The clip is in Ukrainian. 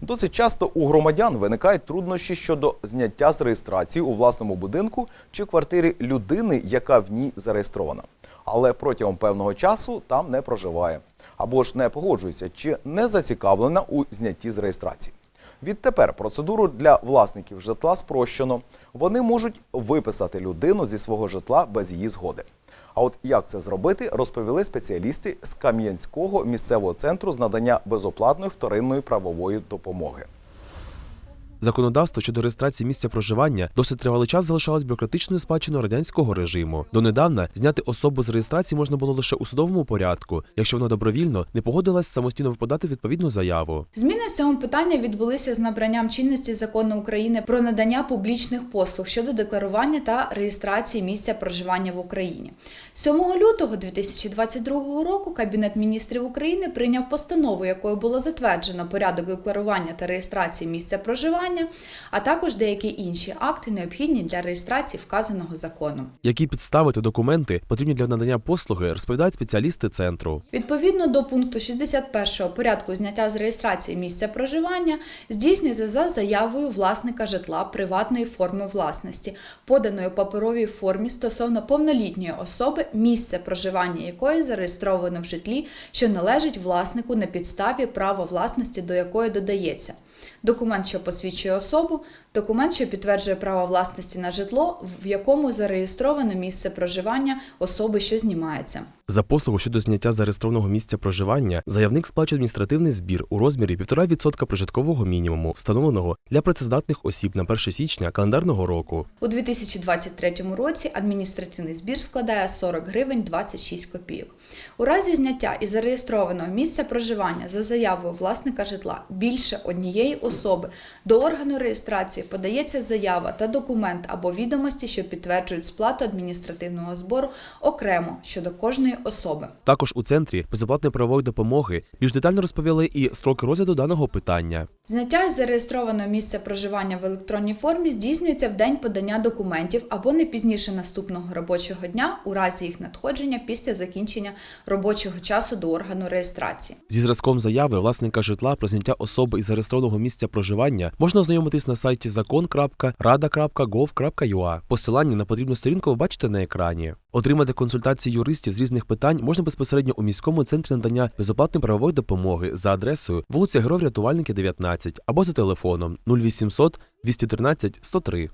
Досить часто у громадян виникають труднощі щодо зняття з реєстрації у власному будинку чи квартирі людини, яка в ній зареєстрована, але протягом певного часу там не проживає або ж не погоджується чи не зацікавлена у знятті з реєстрації. Відтепер процедуру для власників житла спрощено. Вони можуть виписати людину зі свого житла без її згоди. А от як це зробити, розповіли спеціалісти з Кам'янського місцевого центру з надання безоплатної вторинної правової допомоги. Законодавство щодо реєстрації місця проживання досить тривалий час залишалось бюрократичною спадщиною радянського режиму. Донедавна зняти особу з реєстрації можна було лише у судовому порядку, якщо вона добровільно не погодилась самостійно випадати відповідну заяву. Зміни в цьому питанні відбулися з набранням чинності закону України про надання публічних послуг щодо декларування та реєстрації місця проживання в Україні. 7 лютого 2022 року Кабінет міністрів України прийняв постанову, якою було затверджено порядок декларування та реєстрації місця проживання, а також деякі інші акти, необхідні для реєстрації вказаного законом. Які підстави та документи потрібні для надання послуги, розповідають спеціалісти центру. Відповідно до пункту 61 порядку зняття з реєстрації місця проживання здійснюється за заявою власника житла приватної форми власності, поданої у паперовій формі стосовно повнолітньої особи, місце проживання якої зареєстровано в житлі, що належить власнику на підставі права власності, до якої додається. Документ, що посвідчує особу, документ, що підтверджує право власності на житло, в якому зареєстровано місце проживання особи, що знімається. За послугу щодо зняття зареєстрованого місця проживання заявник сплачує адміністративний збір у розмірі 1,5% прожиткового мінімуму, встановленого для працездатних осіб на 1 січня календарного року. У 2023 році адміністративний збір складає 40 гривень 26 копійок. У разі зняття із зареєстрованого місця проживання за заявою власника житла більше однієї особи до органу реєстрації подається заява та документ або відомості, що підтверджують сплату адміністративного збору окремо щодо кожної особи. Також у центрі безоплатної правової допомоги більш детально розповіли і строки розгляду даного питання. Зняття із зареєстрованого місця проживання в електронній формі здійснюється в день подання документів або не пізніше наступного робочого дня у разі їх надходження після закінчення робочого часу до органу реєстрації. Зі зразком заяви власника житла про зняття особи із зареєстрованого місця проживання можна ознайомитись на сайті закон.rada.gov.ua. Посилання на потрібну сторінку ви бачите на екрані. Отримати консультації юристів з різних питань можна безпосередньо у міському центрі надання безоплатної правової допомоги за адресою вулиця Героїв Рятувальники 19 або за телефоном 0800 213 103.